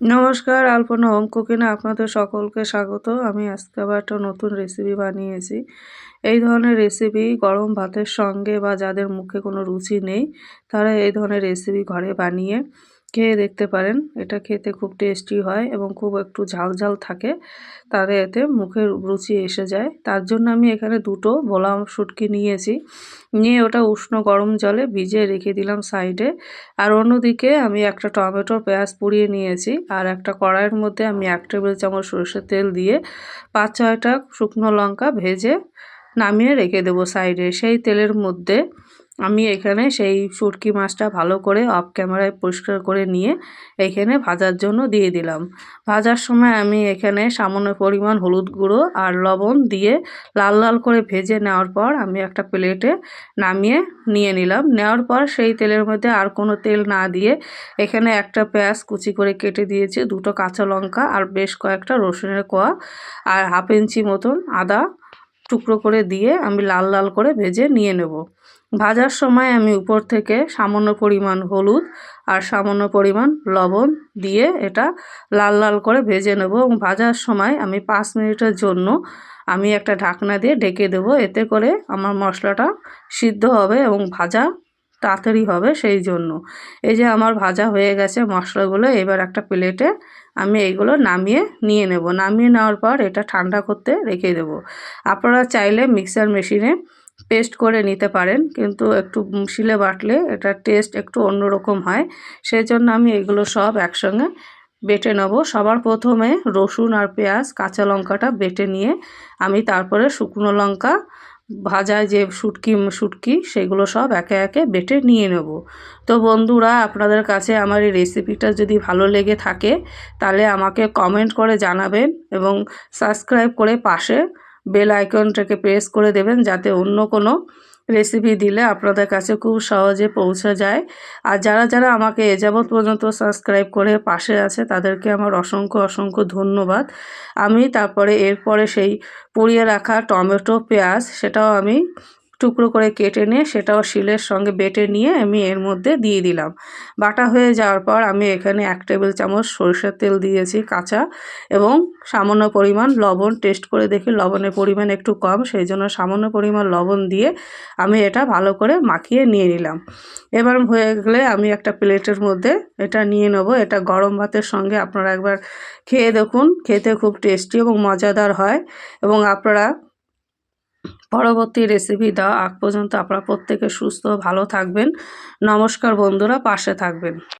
নমস্কার, আলপনা অঙ্ক কুকিনে আপনাদের সকলকে স্বাগত। আমি আজকে আবার একটা নতুন রেসিপি বানিয়েছি। এই ধরনের রেসিপি গরম ভাতের সঙ্গে বা যাদের মুখে কোনো রুচি নেই, তারা এই ধরনের রেসিপি ঘরে বানিয়ে খেয়ে দেখতে পারেন। এটা খেতে খুব টেস্টি হয় এবং খুব একটু ঝাল ঝাল থাকে। তাদের এতে মুখের রুচি এসে যায়। তার জন্য আমি এখানে দুটো বোলাম শুটকি নিয়েছি। নিয়ে ওটা উষ্ণ গরম জলে ভিজিয়ে রেখে দিলাম সাইডে। আর অন্যদিকে আমি একটা টমেটো পেঁয়াজ পুড়িয়ে নিয়েছি। আর একটা কড়াইয়ের মধ্যে আমি এক টেবিল চামচ সরষের তেল দিয়ে পাঁচ ছয়টা শুকনো লঙ্কা ভেজে নামিয়ে রেখে দেবো সাইডে। সেই তেলের মধ্যে আমি এখানে সেই শুটকি মাছটা ভালো করে অফ ক্যামেরায় পরিষ্কার করে নিয়ে এখানে ভাজার জন্য দিয়ে দিলাম। ভাজার সময় আমি এখানে সামান্য পরিমাণ হলুদ গুঁড়ো আর লবণ দিয়ে লাল লাল করে ভেজে নেওয়ার পর আমি একটা প্লেটে নামিয়ে নিয়ে নিলাম। নেওয়ার পর সেই তেলের মধ্যে আর কোনো তেল না দিয়ে এখানে একটা পেঁয়াজ কুচি করে কেটে দিয়েছি, দুটো কাঁচা লঙ্কা আর বেশ কয়েকটা রসুনের কোয়া আর হাফ ইঞ্চি মতন আদা টুকরো করে দিয়ে আমি লাল লাল করে ভেজে নিয়ে নেব। ভাজার সময় আমি উপর থেকে সামান্য পরিমাণ হলুদ আর সামান্য পরিমাণ লবণ দিয়ে এটা লাল লাল করে ভেজে নেব এবং ভাজার সময় আমি পাঁচ মিনিটের জন্য আমি একটা ঢাকনা দিয়ে ঢেকে দেব। এতে করে আমার মশলাটা সিদ্ধ হবে এবং ভাজা তাড়াতাড়ি হবে সেই জন্য। এই যে আমার ভাজা হয়ে গেছে মশলাগুলো, এবার একটা প্লেটে আমি এইগুলো নামিয়ে নিয়ে নেব। নামিয়ে নেওয়ার পর এটা ঠান্ডা করতে রেখে দেব। আপনারা চাইলে মিক্সার মেশিনে পেস্ট করে নিতে পারেন, কিন্তু একটু শিলে বাটলে এটার টেস্ট একটু অন্যরকম হয়। সেই জন্য আমি এগুলো সব একসঙ্গে বেটে নেব। সবার প্রথমে রসুন আর পেঁয়াজ, কাঁচা লঙ্কাটা বেটে নিয়ে আমি তারপরে শুকনো লঙ্কা ভাজায় যে শুটকি শুটকি, সেগুলো সব একে একে বেটে নিয়ে নেব। তো বন্ধুরা, আপনাদের কাছে আমার এই রেসিপিটা যদি ভালো লেগে থাকে, তাহলে আমাকে কমেন্ট করে জানাবেন এবং সাবস্ক্রাইব করে পাশে বেল আইকনটাকে প্রেস করে দেবেন, যাতে অন্য কোনো রেসিপি দিলে আপনাদের কাছে খুব সহজে পৌঁছে যায়। আর যারা যারা আমাকে এ যাবৎ পর্যন্ত সাবস্ক্রাইব করে পাশে আছে, তাদেরকে আমার অসংখ্য অসংখ্য ধন্যবাদ। আমি তারপরে, এরপরে সেই পুড়িয়ে রাখা টমেটো পেঁয়াজ, সেটাও আমি টুকরো করে কেটে নিয়ে সেটাও শিলের সঙ্গে বেটে নিয়ে আমি এর মধ্যে দিয়ে দিলাম। বাটা হয়ে যাওয়ার পর আমি এখানে এক টেবিল চামচ সরষের তেল দিয়েছি কাঁচা এবং সামান্য পরিমাণ লবণ। টেস্ট করে দেখি লবণের পরিমাণ একটু কম, সেই জন্য সামান্য পরিমাণ লবণ দিয়ে আমি এটা ভালো করে মাখিয়ে নিয়ে নিলাম। এবার হয়ে গেলে আমি একটা প্লেটের মধ্যে এটা নিয়ে নেব। এটা গরম ভাতের সঙ্গে আপনারা একবার খেয়ে দেখুন। খেতে খুব টেস্টি এবং মজাদার হয় এবং আপনারা পরবর্তী রেসিপি দেওয়া আগ পর্যন্ত আপনারা প্রত্যেকে সুস্থ ভালো থাকবেন। নমস্কার বন্ধুরা পাশে থাকবেন।